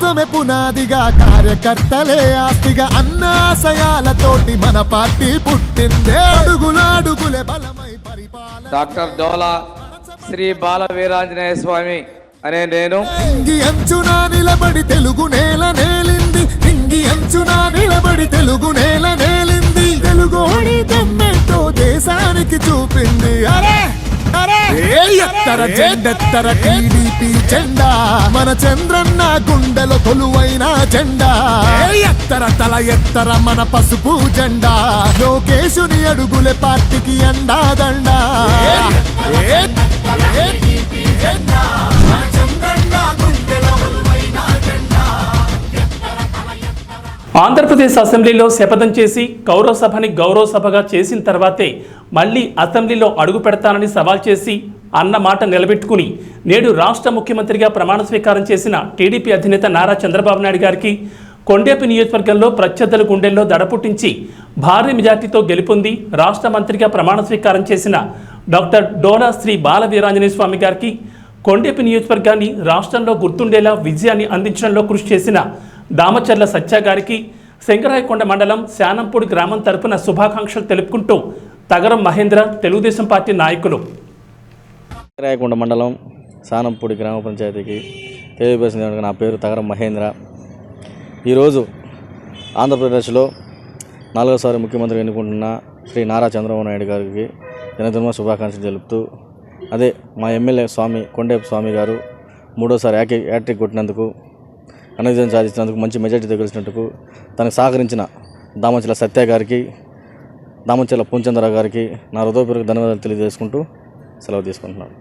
ప్రభుత్వమే పునాదిగా కార్యకర్తలే ఆస్తిగా అన్నాశయాలతోటి మన పార్టీ పుట్టిందే. అడుగులాడుగులే బలమై పరిపాలన. డాక్టర్ డోలా శ్రీ బాల వీరాంజనేయ స్వామి అనే నేను. ఇంగి అంచున నిలబడి తెలుగు నేల నేలింది. ఇంగి అంచున నిలబడి తెలుగు నేల నేలింది. తెలుగోడి దమ్మెంతో దేశానికి చూపింది. అరే ఎత్తర జెండెత్తర టీడీపీ జెండా. మన చంద్రన్న గుండెల కొలువైన జెండా. ఎత్తర తల ఎత్తర మన పసుపు జెండా. లోకేశుని అడుగులే పార్టీకి అండాదండా. జెండా ఆంధ్రప్రదేశ్ అసెంబ్లీలో శపథం చేసి కౌరవ సభని గౌరవ సభగా చేసిన తర్వాతే మళ్ళీ అసెంబ్లీలో అడుగు పెడతానని సవాల్ చేసి అన్న మాట నిలబెట్టుకుని నేడు రాష్ట్ర ముఖ్యమంత్రిగా ప్రమాణ స్వీకారం చేసిన టీడీపీ అధినేత నారా చంద్రబాబు నాయుడు గారికి కొండేపి నియోజకవర్గంలో ప్రత్యర్థుల గుండెల్లో దడపుట్టించి భారీ మెజార్టీతో గెలుపొంది రాష్ట్ర మంత్రిగా ప్రమాణ స్వీకారం చేసిన డాక్టర్ డోలా శ్రీ బాలవీరాంజనేయ స్వామి గారికి కొండేపి నియోజకవర్గాన్ని రాష్ట్రంలో గుర్తుండేలా విజయాన్ని అందించడంలో కృషి చేసిన దామచర్ల సత్య గారికి శంకరాయకొండ మండలం శానంపూడి గ్రామం తరపున శుభాకాంక్షలు తెలుపుకుంటూ తగరం మహేంద్ర తెలుగుదేశం పార్టీ నాయకులు. రాయకొండ మండలం సానంపూడి గ్రామ పంచాయతీకి తెలియపరిచిన నా పేరు తగరం మహేంద్ర. ఈరోజు ఆంధ్రప్రదేశ్లో నాలుగోసారి ముఖ్యమంత్రి ఎన్నుకుంటున్న శ్రీ నారా చంద్రబాబు నాయుడు గారికి జనజన్మ శుభాకాంక్షలు తెలుపుతూ అదే మా ఎమ్మెల్యే స్వామి కొండేపు స్వామి గారు మూడోసారి యాకి యాట్రిక్ కొట్టినందుకు అనవిజయం సాధించినందుకు మంచి మెజార్టీతో గెలిచినందుకు తనకు సహకరించిన దామచల సత్య గారికి దామచల పూంచంద్ర గారికి నా హృదయపూర్వక ధన్యవాదాలు తెలియజేసుకుంటూ సెలవు తీసుకుంటున్నాను.